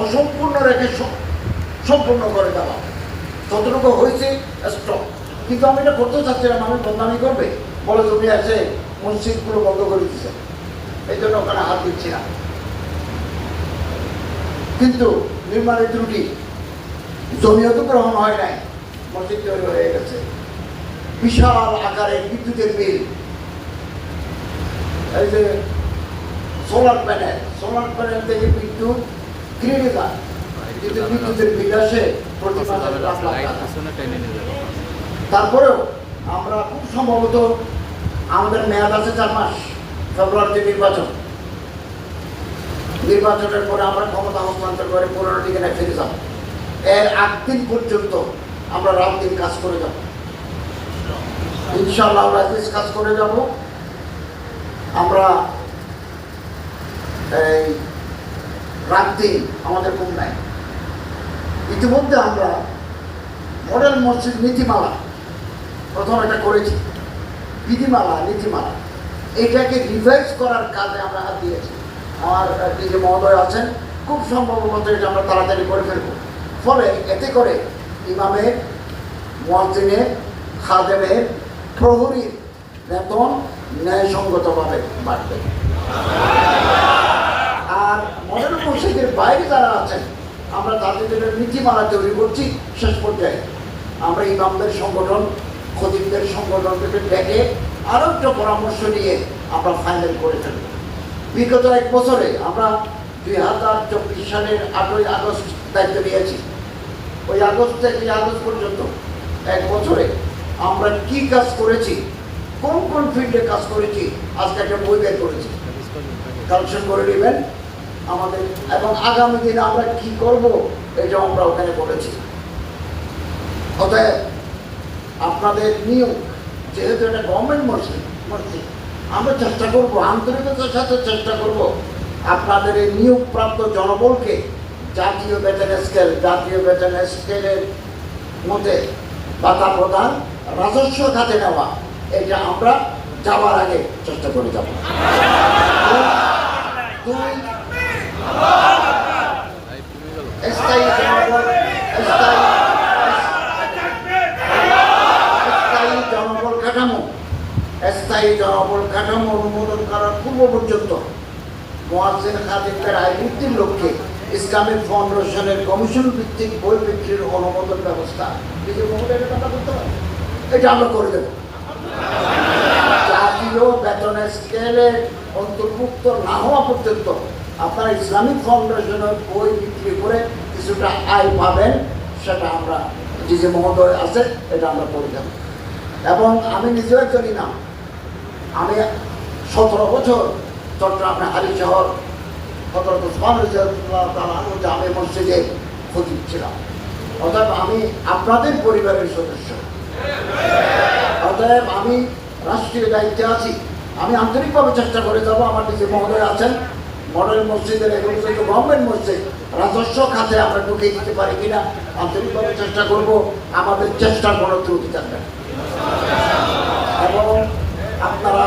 অসম্পূর্ণ রেখে সম্পূর্ণ করে দেওয়া। যতটুকু হয়েছে স্টক কিন্তু আমি এটা করতে চাচ্ছিলাম আমি বদনামি করবে? বলে, তুমি আছে মসজিদগুলো বন্ধ করে দিচ্ছে এই জন্য ওখানে হাত দিচ্ছি না। কিন্তু নির্মাণের ত্রুটি, জমিও তো গ্রহণ হয় নাই, মসজিদ তৈরি হয়ে গেছে। বিশাল আকারের বিদ্যুতের বিল। এই যে সোলার প্যানেল সোলার প্যানেল থেকে বিদ্যুৎ যায় কিন্তু বিদ্যুতের। তারপরেও আমরা খুব সম্ভবত আমাদের মেয়াদ আছে চার মাস ফেব্রুয়ারিতে নির্বাচন। নির্বাচনের পরে আমরা ক্ষমতা হস্তান্তর করে পুরনো ঠিকানায় ফিরে যাব। এর আগ দিন পর্যন্ত আমরা রাত দিন কাজ করে যাব। ইনশাল্লাহ দিন কাজ করে যাব। আমরা এই দিন আমাদের কম নাই। ইতিমধ্যে আমরা মডেল মসজিদ নীতিমালা, প্রথম এটা করেছি। বিধিমালা, নীতিমালা। এটাকে রিভাইজ করার কাজে আমরা হাত দিয়েছি। আমার যে মহোদয় আছেন, খুব সম্ভবত এটা আমরা তাড়াতাড়ি করে ফেলব। ফলে এতে করে ইমামের মসজিদের খাদেমের প্রহরীর বেতন ন্যায়সঙ্গতভাবে বাড়বে। আর মসজিদের বাইরে যারা আছেন, আমরা তাদের জন্য নীতিমালা তৈরি করছি শেষ পর্যায়ে। আমরা ইমামদের সংগঠন, খতিবদের সংগঠন থেকে ডেকে আরও একটা পরামর্শ নিয়ে আমরা ফাইনাল করে ফেলব। বিগত এক বছরে আমরা দুই হাজার চব্বিশ সালের আটই আগস্ট দায়িত্ব নিয়েছি। ওই আগস্ট থেকে আগস্ট পর্যন্ত এক বছরে আমরা কি কাজ করেছি, কোন কোন ফিল্ডে কাজ করেছি, আজকে একটা বই বের করেছি। কালেকশন করে নেবেন। আমাদের এবং আগামী দিনে আমরা কি করব এটা আমরা ওখানে বলেছি। অতএব আপনাদের নিয়োগ যেহেতু এটা গভর্নমেন্ট মসজিদ মসজিদ আমরা চেষ্টা করব আন্তরিকতার সাথে চেষ্টা করব আপনাদের এই নিয়োগপ্রাপ্ত জনবলকে জাতীয় বেতন স্কেল জাতীয় বেতন স্কেলের মধ্যে বাধা প্রদান রাজস্ব খাতে নেওয়া এটা আমরা যাওয়ার আগে চেষ্টা করে যাব। দুই কাঠামো, স্থায়ী জনবল কাঠামো অনুমোদন করার পূর্ব পর্যন্ত মোয়াজ্জেন খাদিমদের আয় বৃদ্ধির লক্ষ্যে ইসলামিক ফাউন্ডেশনের কমিশন ভিত্তিক বই অনুমোদন ব্যবস্থা যে এটা আমরা করে দেবো জাতীয় বেতন স্কেলের অন্তর্ভুক্ত না হওয়া পর্যন্ত আপনারা ইসলামিক ফাউন্ডেশনের বই বিক্রি করে কিছুটা আয় পাবেন, সেটা আমরা যে যে মহোদয় আছে, এটা আমরা করে দেব এবং আমি নিজেও একজন ইমাম আমি সতেরো বছর চট্টগ্রামে হারি শহর হজরত ওসমান জামে মসজিদে খতিব ছিলাম। অর্থাৎ আমি আপনাদের পরিবারের সদস্য। অতএব আমি রাষ্ট্রীয় দায়িত্বে আছি। আমি আন্তরিকভাবে চেষ্টা করে যাব, আমার নিজে মহোদয় আছেন। মডেল মসজিদের এগুলো কিন্তু গভর্নমেন্ট মসজিদ। রাজস্ব খাতে আমরা ঢুকিয়ে দিতে পারি কিনা আন্তরিকভাবে চেষ্টা করব আমাদের চেষ্টার কোনো ত্রুটি থাকবে এবং আপনারা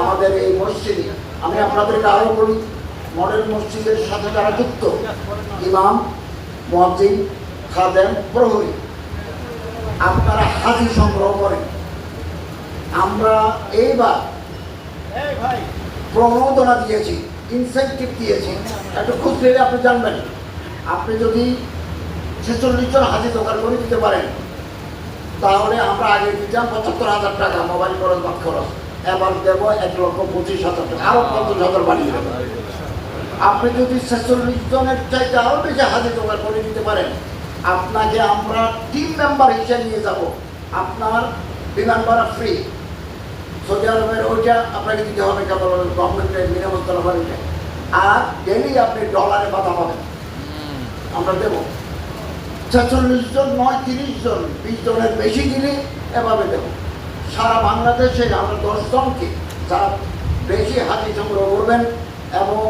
আমাদের এই মসজিদে আমি আপনাদেরকে আরও বলি মডেল মসজিদের সাথে যারা যুক্ত ইমাম মহাজিন খাদেম প্রহরী আপনারা হাজি সংগ্রহ করেন। আমরা এইবার প্রণোদনা দিয়েছি। ইনসেন্টিভ দিয়েছি একটু খুঁজ পেলে আপনি জানবেন। আপনি যদি ছেচল্লিশ জন হাজি দোকান করে দিতে পারেন, তাহলে আমরা আগে দিতাম পঁচাত্তর হাজার টাকা মোবাইল খরচ বাদ খরচ। এবার দেবো এক লক্ষ পঁচিশ হাজার টাকা আরও পঞ্চাশ হাজার বাড়িয়ে দেবো। আপনি যদি ছেচল্লিশ জনের চাইতে আরও বেশি হাজি দোকান করে দিতে পারেন, আপনাকে আমরা টিম মেম্বার হিসেবে নিয়ে যাব। আপনার বিমান ভাড়া ফ্রি সৌদি আরবের ওইটা আপনাকে দিতে হবে কেবল গভর্নমেন্টের বাড়িটা আর ডেলি আপনি ডলারে বাধা পাবেন। আমরা দেবো। ছেচল্লিশ জন নয় তিরিশ জন বিশ জনের বেশি দিলে এভাবে দেবো। সারা বাংলাদেশে আমরা দশ জনকে যারা বেশি হাতি সংগ্রহ করবেন এবং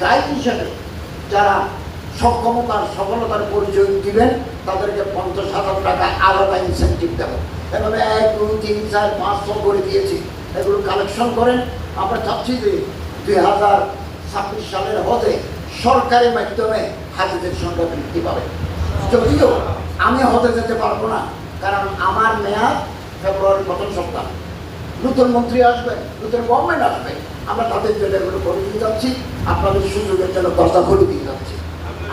গাইড হিসেবে যারা সক্ষমতার সফলতার পরিচয় দিবেন তাদেরকে পঞ্চাশ হাজার টাকা আলাদা ইনসেন্টিভ দেবো। এভাবে এক, দুই, তিন, চার পাঁচশো করে দিয়েছি। এগুলো কালেকশন করেন। আমরা চাচ্ছি যে দুই হাজার ছাব্বিশ সালের হতে সরকারি মাধ্যমে হাজিদের সংখ্যা বৃদ্ধি পাবে। যদিও আমি হতে যেতে পারব না, কারণ আমার মেয়াদ ফেব্রুয়ারি প্রথম সপ্তাহ। নতুন মন্ত্রী আসবে, নতুন গভর্নমেন্ট আসবে। আমরা তাদের জন্য এগুলো করে দিয়ে যাচ্ছি। আপনাদের সুযোগের জন্য দরজা খুলে দিয়ে যাচ্ছি।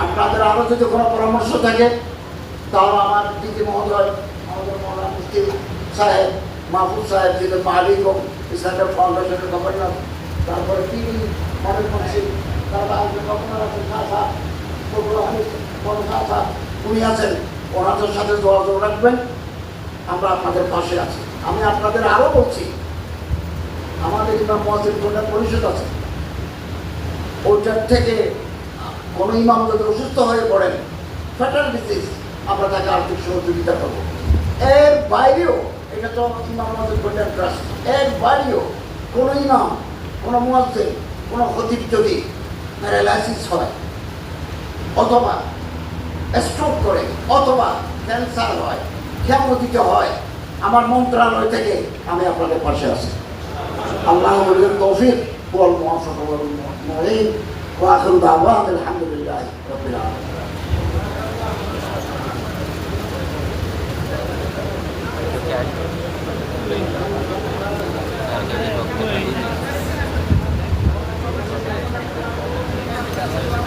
আপনাদের আরও যদি কোনো পরামর্শ থাকে, তাহলে আমার দিদি মহোদয় সাহেব, মাহফুজ সাহেব, যিনি মালিক ও ইসলামের ফাউন্ডেশনের গভর্নর তারপরে তিনি মনের মন্ত্রী, তারপরে আসবেন গভর্নর আছেন ফখরুল বড় উনি আছেন। ওনাদের সাথে যোগাযোগ রাখবেন। আমরা আপনাদের পাশে আছি। আমি আপনাদের আরও বলছি, আমাদের ইমাম মহাজির পরিষদ আছে। ওইটার থেকে কোনো ইমাম যদি অসুস্থ হয়ে পড়েন ফেটাল ডিজিজ আমরা তাকে আর্থিক সহযোগিতা করব। এর বাইরেও এটা তো আমাদের ট্রাস্ট কোনো ইমাম, কোনো মুয়াজ্জিন, কোনো যদি প্যারালাইসিস হয়, অথবা স্ট্রোক করে, অথবা ক্যান্সার হয় ক্ষেমতিতে হয়, আমার মন্ত্রণালয় থেকে আমি আপনাদের পাশে আছি। আল্লাহ বললেন তৌফিক ওয়া আখিরু দাওয়ানা, আলহামদুলিল্লাহি রাব্বিল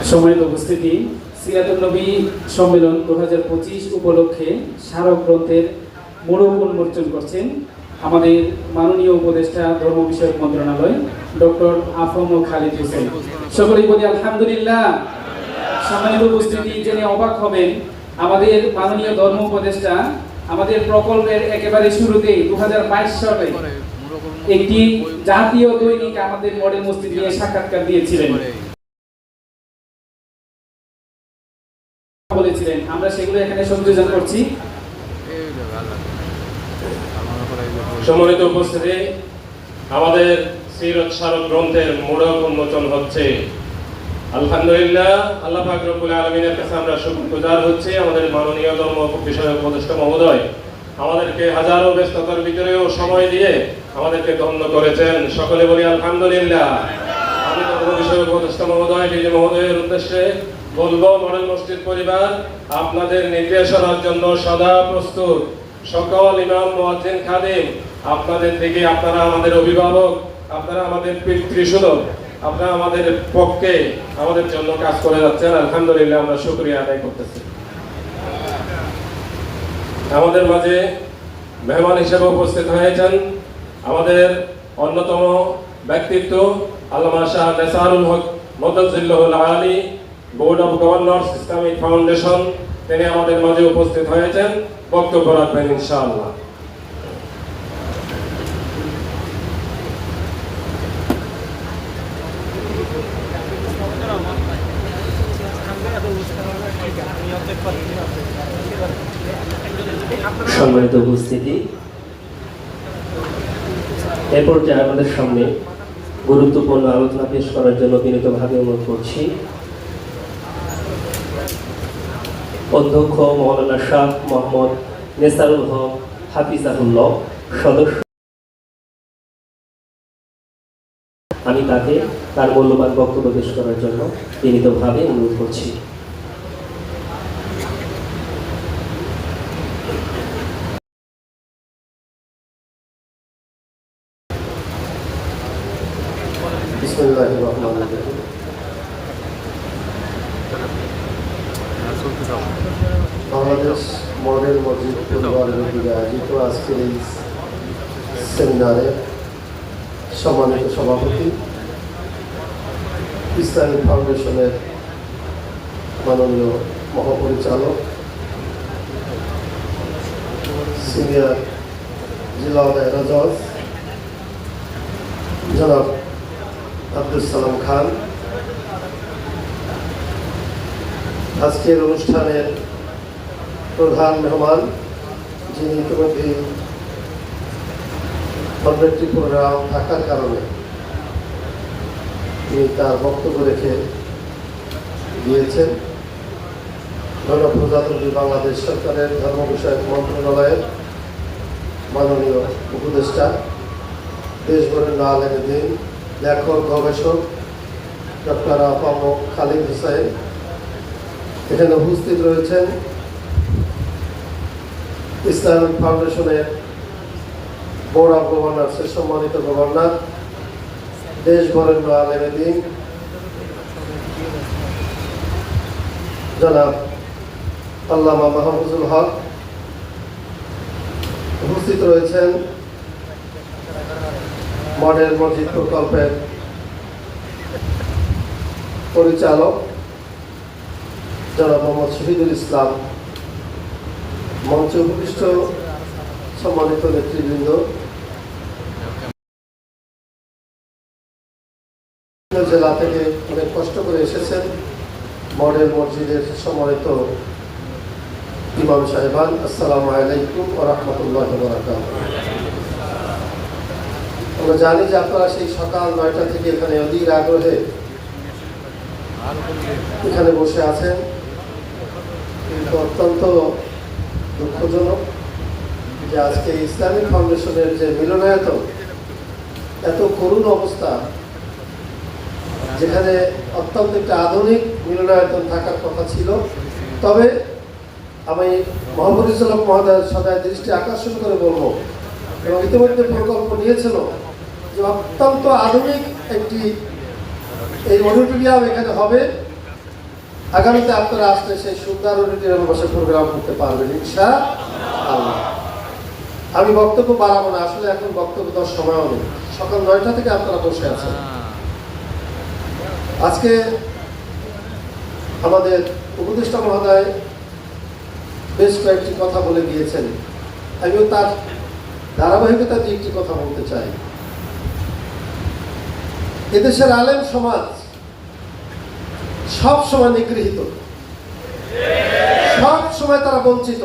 সম্মানিত উপস্থিতি সিরাতুল নবী সম্মেলন দু হাজার পঁচিশ উপলক্ষে স্মারক গ্রন্থের মোড়ক উন্মোচন করছেন আমাদের মাননীয় উপদেষ্টা, ধর্ম বিষয়ক মন্ত্রণালয়, ডক্টর আফম খালিদ হোসেন। সকলেই বলি আলহামদুলিল্লাহ। সম্মানিত উপস্থিতি জেনে অবাক হবেন আমাদের মাননীয় ধর্ম উপদেষ্টা, আমাদের প্রকল্পের একেবারে শুরুতেই দু হাজার বাইশ সালে একটি জাতীয় দৈনিক আমাদের মডেল মসজিদ নিয়ে সাক্ষাৎকার দিয়েছিলেন। আমরা সেগুলো এখানে সংযোজন করছি। সম্মানিত উপস্থিতি, আমাদের সিরত স্মারক গ্রন্থের মোড়ক উন্মোচন হচ্ছে। আলহামদুলিল্লাহ, আল্লাহ পাক রব্বুল আলমিনের কাছে আমরা শুকরগুজার হচ্ছি, আমাদের মাননীয় ধর্ম বিষয়ক উপদেষ্টা মহোদয়। আমাদেরকে হাজারো ব্যস্ততার ভিতরেও সময় দিয়ে আমাদেরকে ধন্য করেছেন। সকলে বলি আলহামদুলিল্লাহ। আমি ধর্ম বিষয়ক উপদেষ্টা মহোদয় মহোদয়ের উদ্দেশ্যে বলব পরিবার, আপনাদের নির্দেশনার জন্য সদা প্রস্তুত। সকল ইমাম আপনাদের আপনারা আমাদের অভিভাবক, আপনারা আমাদের পক্ষে আমাদের জন্য কাজ করে যাচ্ছেন। আলহামদুলিল্লাহ, আমরা শুকরিয়া আদায় করতেছি। আমাদের মাঝে মেহমান হিসেবে উপস্থিত হয়েছেন আমাদের অন্যতম ব্যক্তিত্ব, Allama Shah Haq মদজিল্লাহুল Ali. Board of governors Islamic foundation তিনি আমাদের মাঝে উপস্থিত হয়েছেন। বক্তব্য রাখবেন ইনশাআল্লাহ। সম্মানিত উপস্থিতি। এ পর্যায়ে আমাদের সামনে গুরুত্বপূর্ণ আলোচনা পেশ করার জন্য বিনীতভাবে অনুরোধ করছি। অধ্যক্ষ মৌলানা শাহ মোহাম্মদ নেসারুল হক হাফিজাহুল্লাহ, সদস্য। আমি তাকে তার মূল্যবান বক্তব্য পেশ করার জন্য বিনীতভাবে অনুরোধ করছি। বাংলাদেশ মডেল মসজিদ উদ্যোগে আয়োজিত আজকের এই সেমিনারে সম্মানিত সভাপতি, ইসলামিক ফাউন্ডেশনের মাননীয় মহাপরিচালক, সিনিয়র জেলা দায়রা জনাব আব্দুল সালাম খান আজকের অনুষ্ঠানের প্রধান মেহমান, যিনি ইতিমধ্যে কনভেন্ট্রি প্রোগ্রাম থাকার কারণে তিনি তার বক্তব্য রেখে দিয়েছেন গণপ্রজাতন্ত্রী বাংলাদেশ সরকারের ধর্ম বিষয়ক মন্ত্রণালয়ের মাননীয় উপদেষ্টা, দেশভরের না দিন লেখক, গবেষক ডক্টর আপাম খালিদ হোসেন এখানে উপস্থিত রয়েছেন ইসলামিক ফাউন্ডেশনের বোর্ড অফ গভর্নার্সের সম্মানিত গভর্নর, দেশ বরেণ্য আলেমেদিন জনাব আল্লামা মাহফুজুল হক উপস্থিত রয়েছেন মডেল মসজিদ প্রকল্পের পরিচালক। মোহাম্মদ শহীদুল ইসলাম মঞ্চে উপবিষ্ট সম্মানিত নেতৃবৃন্দ। জেলা থেকে অনেক কষ্ট করে এসেছেন মডেল মসজিদের সম্মানিত ইমাম সাহেবান। আসসালামু আলাইকুম ও রহমতুল্লাহ আমরা জানি যে আপনারা সেই সকাল নয়টা থেকে এখানে অধীর আগ্রহে এখানে বসে আছেন। অত্যন্ত দুঃখজনক যে আজকে ইসলামিক ফাউন্ডেশনের যে মিলনায়তন, এত করুণ অবস্থা, যেখানে অত্যন্ত একটা আধুনিক মিলনায়তন থাকার কথা ছিল। তবে আমি মোহাম্মদ ইসলাম সদায় দৃষ্টি আকর্ষণ করে বলব, এবং ইতিমধ্যে প্রকল্প নিয়েছিল যে অত্যন্ত আধুনিক একটি এই অডিটোরিয়াম এখানে হবে। আগামীতে আপনারা আসলে সেই সুন্দর অডিটোরিয়ামে বসে প্রোগ্রাম করতে পারবেন আল্লাহ আমি বক্তব্য বাড়াবো না, আসলে এখন বক্তব্য দেওয়ার সময়ও নেই। সকাল নয়টা থেকে আপনারা বসে আছেন। আজকে আমাদের উপদেষ্টা মহোদয় বেশ কয়েকটি কথা বলে গিয়েছেন আমিও তার ধারাবাহিকতা দিয়ে একটি কথা বলতে চাই। এদেশের আলেম সমাজ সব সময় নিগৃহীত। সব সময় তারা বঞ্চিত।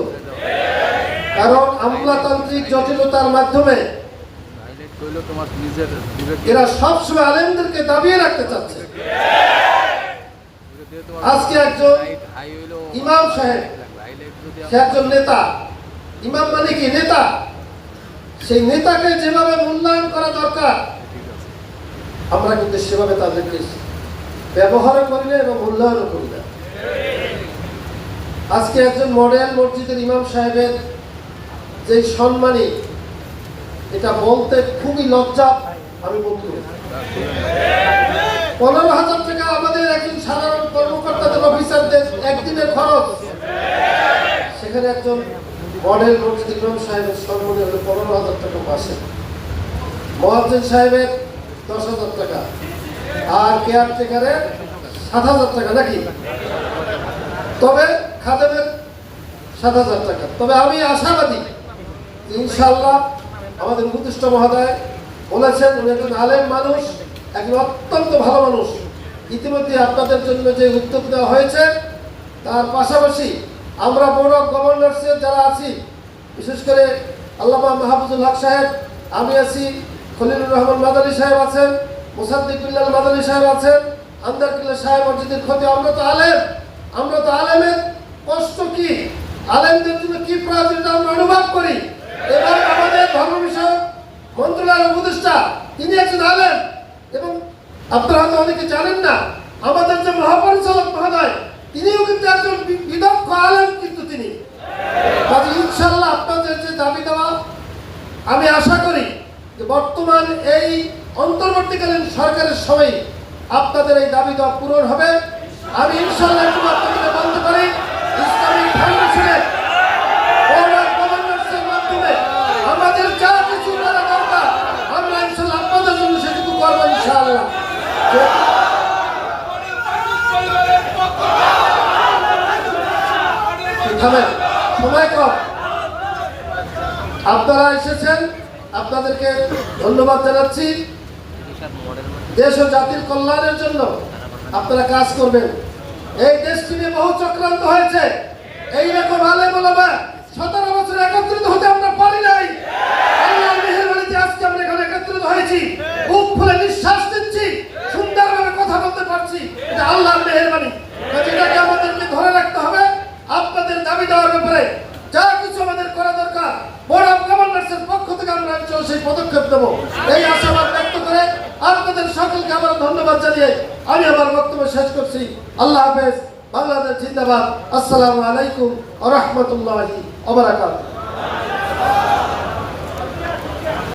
কারণ আমলাতান্ত্রিক জটিলতার মাধ্যমে এরা সব সময় আলেমদেরকে দাবিয়ে রাখতে চাচ্ছে। আজকে একজন ইমাম সাহেব, সে একজন নেতা, ইমাম মানে কি নেতা? সেই নেতাকে যেভাবে মূল্যায়ন করা দরকার, আমরা কিন্তু সেভাবে তাদেরকে ব্যবহারও করি না এবং মূল্যায়নও করি না আজকে একজন মডেল মসজিদের ইমাম সাহেবের যে সম্মানী, এটা বলতে খুবই লজ্জা, আমি বলতে পনেরো হাজার টাকা আমাদের একজন সাধারণ কর্মকর্তাদের অফিসারদের একদিনের খরচ। সেখানে একজন মডেল মসজিদ ইমাম সাহেবের সম্মানী হলো পনেরো হাজার টাকা মাসে। মহাজ্জেন সাহেবের দশ হাজার টাকা। আর কেয়ারটেকারের সাত হাজার টাকা, নাকি? তবে খাদেমের সাত হাজার টাকা। তবে আমি আশাবাদী ইনশাল্লাহ আমাদের উপদেষ্টা মহোদয় বলেছেন, উনি একজন আলেম মানুষ, একজন অত্যন্ত ভালো মানুষ। ইতিমধ্যে আপনাদের জন্য যে উদ্যোগ দেওয়া হয়েছে, তার পাশাপাশি আমরা বোর্ড অফ গভর্নর্সের যারা আছি, বিশেষ করে আল্লামা মাহবুবুল হক সাহেব, আমি আছি, খলিলুর রহমান মাদানী সাহেব আছেন মুসাদ্দিকুল্লাহ মাদানী সাহেব আছেন আন্দারকুল্লাহ সাহেব মসজিদের ক্ষতি আমরা তো আলেম। আমরা তো আলেমের কষ্ট কি? আলেমদের জন্য কি প্রয়োজন আমরা অনুভব করি। এবং আমাদের ধর্ম বিষয়ক মন্ত্রণালয়ের উপদেষ্টা, তিনি একজন আলেম এবং আপনারা হয়তো অনেকে জানেন না, আমাদের যে মহাপরিচালক মহোদয়, তিনিও কিন্তু একজন বি- বিদগ্ধ আলেম কিন্তু তিনি। কাজে ইনশাল্লাহ আপনাদের যে দাবি দেওয়া, আমি আশা করি যে বর্তমান এই অন্তর্বর্তীকালীন সরকারের সময় আপনাদের এই দাবি দেওয়া পূরণ হবে। আমি ইনশাল্লাহ একটু আপনাদের বলতে পারি। ইসলামিক ফাউন্ডেশনের মাধ্যমে আমাদের যা কিছু করা আমরা ইনশাল্লাহ আপনাদের জন্য সেটুকু করব ইনশাআল্লাহ। থামেন, সময় কম। আপনারা এসেছেন, আপনাদেরকে ধন্যবাদ জানাচ্ছি। দেশ ও জাতির কল্যাণের জন্য আপনারা কাজ করবেন। এই দেশটি নিয়ে বহু চক্রান্ত হয়েছে। এই রকম আলে বলবা সতেরো বছর একত্রিত হতে আমরা পারি নাই। আজকে আমরা এখানে একত্রিত হয়েছি। বুক ফুলে নিঃশ্বাস দিচ্ছি সুন্দরভাবে কথা বলতে পারছি এটা আল্লাহর মেহেরবানি যেটাকে আমাদেরকে ধরে রাখতে হবে আপনাদের দাবি দেওয়ার ব্যাপারে যা কিছু আমাদের করা দরকার বোর্ড অফ গভর্নর্সের পক্ষ থেকে আমরা অঞ্চল সেই পদক্ষেপ দেবো এই আশাবাদ ব্যক্ত করে আপনাদের সকলকে আবার ধন্যবাদ জানিয়ে আমি আমার বক্তব্য শেষ করছি। আল্লাহ হাফেজ বাংলাদেশ জিন্দাবাদ। আসসালামু আলাইকুম আ রহমতুল্লাহি